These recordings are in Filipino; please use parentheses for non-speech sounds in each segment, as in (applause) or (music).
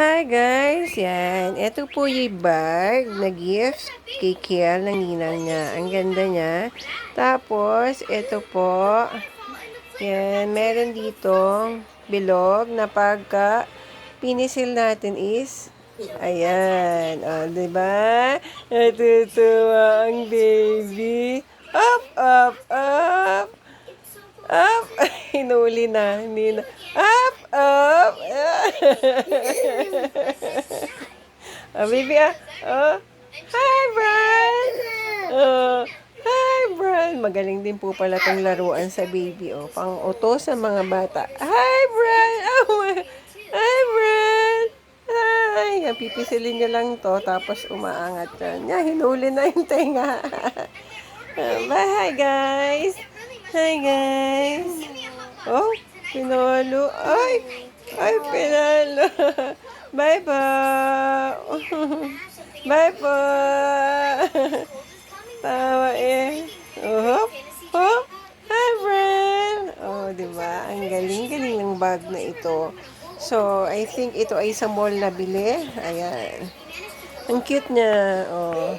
Hi guys! Yan. Ito po yung bag na gift kay Kiel ng ninang niya. Ang ganda niya. Tapos, ito po. Yan. Meron dito bilog na pagka pinisil natin is Ayan. O, oh, diba? Natutuwa ang baby. Up, up, up. Up! (laughs) Hinuli na. Hindi na. Up! Up! Oh, baby, ah. Oh. Hi, Brian! Oh. Hi, Brian! Magaling din po pala itong laruan sa baby, oh. Pang uto sa mga bata. Hi, Brian! Oh. Hi, Brian! Hi! Pipisilin niya lang to, tapos umaangat yan. Yan, hinuli na yung tenga. (laughs) Bye, hi, guys! Hi guys! Oh, pinalo. Ay! Ay, pinalo. Bye po! Bye po! Tawa eh. Oh, hop. Hi, friend! Oh, di ba? Ang galing-galing ng bag na ito. So, I think ito ay sa mall na bili. Ayan. Ang cute niya. Oh.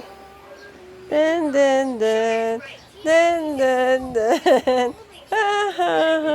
Dun, dun, dun. Dun, dun, dun. Ah, (laughs) ha, ha.